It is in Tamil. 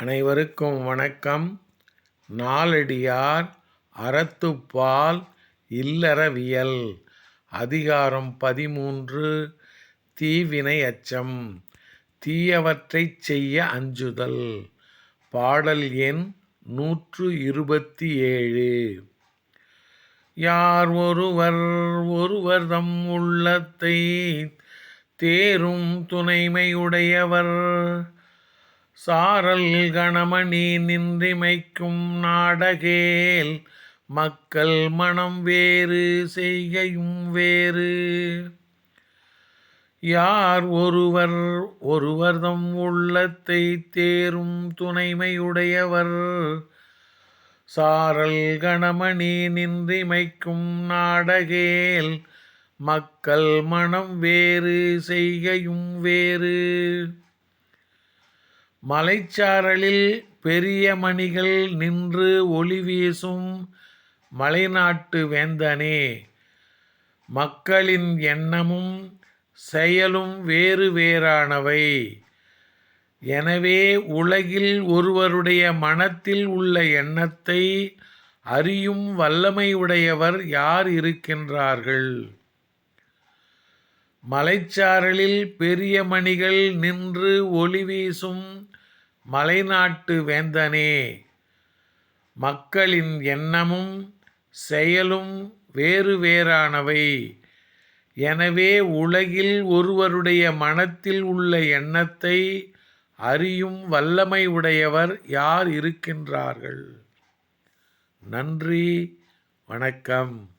அனைவருக்கும் வணக்கம். நாலடியார் அறத்துப்பால் இல்லறவியல். அதிகாரம் பதிமூன்று தீவினை அச்சம். தீயவற்றைச் செய்ய அஞ்சுதல். பாடல் எண் நூற்று இருபத்தி ஏழு. யார் ஒருவர் ஒருவர்தம் உள்ளத்தை தேரும் துணைமையுடையவர். சாரல் கணமணி நின்றிமைக்கும் நாடகேல் மக்கள் மனம் வேறு செய்கையும் வேறு. யார் ஒருவர் ஒருவர்தம் உள்ளத்தை தேரும் துணைமையுடையவர். சாரல் கணமணி நின்றிமைக்கும் நாடகேல் மக்கள் மனம் வேறு செய்கையும் வேறு. மலைச்சாரலில் பெரிய மணிகள் நின்று ஒளி வீசும் மலைநாட்டு வேந்தனே. மக்களின் எண்ணமும் செயலும் வேறு வேறானவை. எனவே உலகில் ஒருவருடைய மனத்தில் உள்ள எண்ணத்தை அறியும் வல்லமையுடையவர் யார் இருக்கின்றார்கள்? மலைச்சாரலில் பெரிய மணிகள் நின்று ஒளி வீசும் மலைநாட்டு வேந்தனே. மக்களின் எண்ணமும் செயலும் வேறு வேறானவை. எனவே உலகில் ஒருவருடைய மனத்தில் உள்ள எண்ணத்தை அறியும் வல்லமை உடையவர் யார் இருக்கின்றார்கள்? நன்றி வணக்கம்.